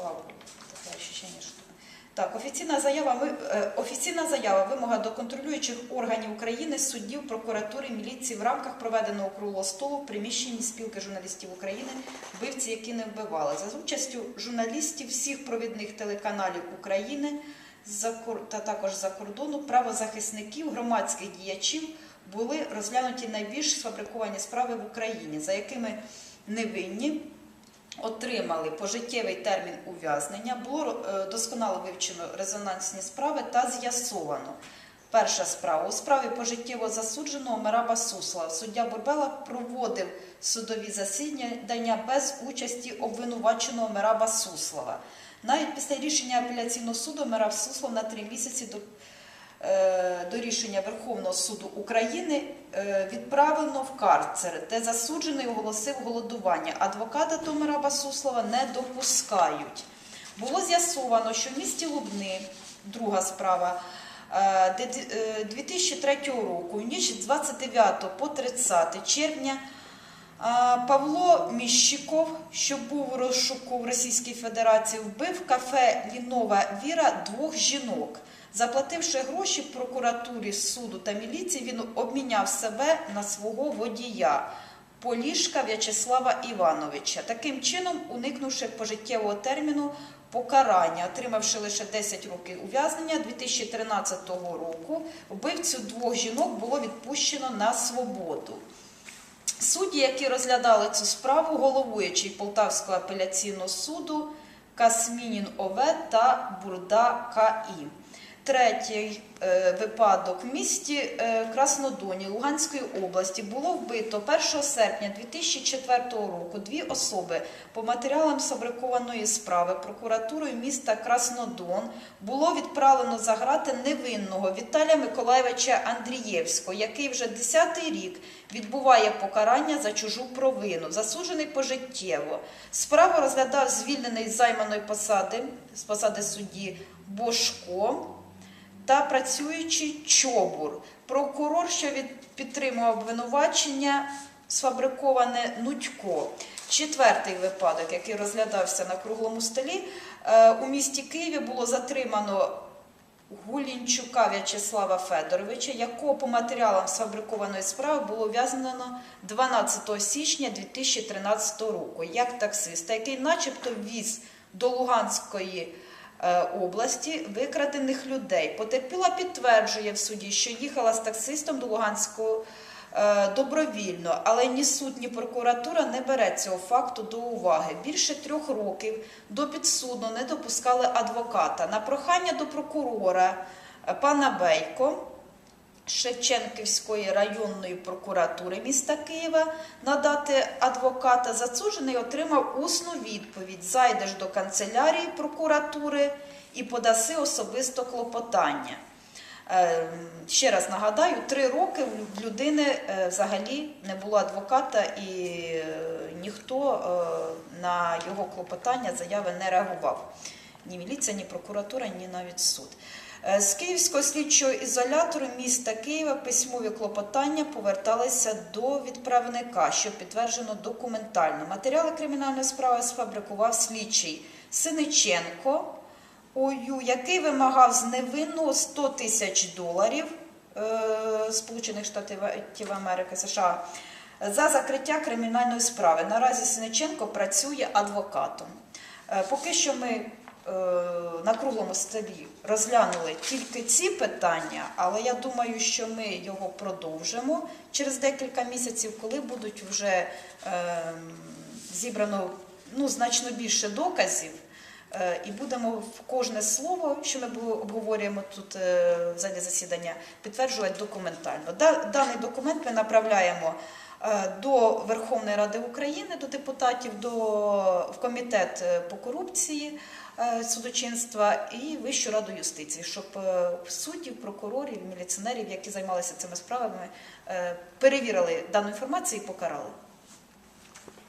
слава. Таке ощущення, що... Так, офіційна заява, ви- е, офіційна заява вимога до контролюючих органів України, суддів, прокуратури, міліції в рамках проведеного круглого столу в приміщенні спілки журналістів України, вбивці, які не вбивали, за участю журналістів всіх провідних телеканалів України та також за кордону, правозахисників, громадських діячів були розглянуті найбільш сфабриковані справи в Україні, за якими невинні отримали пожиттєвий термін ув'язнення, було е, досконало вивчено резонансні справи та з'ясовано. Перша справа у справі пожиттєво засудженого Мераба Суслава. Суддя Бурбела проводив судові засідання без участі обвинуваченого Мераба Суслава. Навіть після рішення апеляційного суду Мераб Суслав на три місяці до до рішення Верховного суду України е, відправлено в карцер, де засуджений оголосив голодування. Адвоката Томира Басуслава не допускають. Було з'ясовано, що в місті Лубни, друга справа, е, де д- е, 2003 року, ніч з 29 по 30 червня, Павло Міщиков, що був розшуку в Російській Федерації, вбив в кафе Лінова Віра двох жінок. Заплативши гроші прокуратурі, суду та міліції, він обміняв себе на свого водія Полішка В'ячеслава Івановича. Таким чином, уникнувши пожиттєвого терміну покарання, отримавши лише 10 років ув'язнення 2013 року, вбивцю двох жінок було відпущено на свободу. Судді, які розглядали цю справу, головуючий Полтавського апеляційного суду Касмінін ОВ та Бурда КІ. Третій е, випадок. В місті е, Краснодоні Луганської області було вбито 1 серпня 2004 року дві особи. По матеріалам сфабрикованої справи прокуратурою міста Краснодон було відправлено за грати невинного Віталія Миколаєвича Андрієвського, який вже 10-й рік відбуває покарання за чужу провину, засуджений пожиттєво. Справу розглядав звільнений з займаної посади з посади судді Бошко та працюючий чобур. Прокурор, що підтримував обвинувачення, сфабриковане Нудько. Четвертий випадок, який розглядався на круглому столі, е, у місті Києві було затримано Гулінчука В'ячеслава Федоровича, якого по матеріалам сфабрикованої справи було ув'язнено 12 січня 2013 року як таксиста, який начебто віз до Луганської області викрадених людей. Потерпіла підтверджує в суді, що їхала з таксистом до Луганського е, добровільно, але ні суд, ні прокуратура не бере цього факту до уваги. Більше трьох років до підсуду не допускали адвоката. На прохання до прокурора е, пана Бейко. Шевченківської районної прокуратури міста Києва надати адвоката, засуджений отримав усну відповідь. Зайдеш до канцелярії прокуратури і подаси особисто клопотання. Е, Ще раз нагадаю, три роки в людини е, взагалі не було адвоката і е, ніхто на його клопотання заяви не реагував. Ні міліція, ні прокуратура, ні навіть суд. Е, З Київського слідчого ізолятору міста Києва письмові клопотання поверталися до відправника, що підтверджено документально. Матеріали кримінальної справи сфабрикував слідчий Синиченко ОЮ, який вимагав з невинного 100 тисяч доларів е, Сполучених Штатів Америки США за закриття кримінальної справи. Наразі Синиченко працює адвокатом. Е, Поки що ми на круглому столі розглянули тільки ці питання, але я думаю, що ми його продовжимо через декілька місяців, коли будуть вже е, зібрано ну, значно більше доказів. Е, І будемо в кожне слово, що ми обговорюємо тут е, в залі засідання, підтверджувати документально. Даний документ ми направляємо е, до Верховної Ради України, до депутатів, до в комітет е, по корупції е, судочинства і Вищу раду юстиції, щоб е, суддів, прокурорів, міліціонерів, які займалися цими справами, е, перевірили дану інформацію і покарали.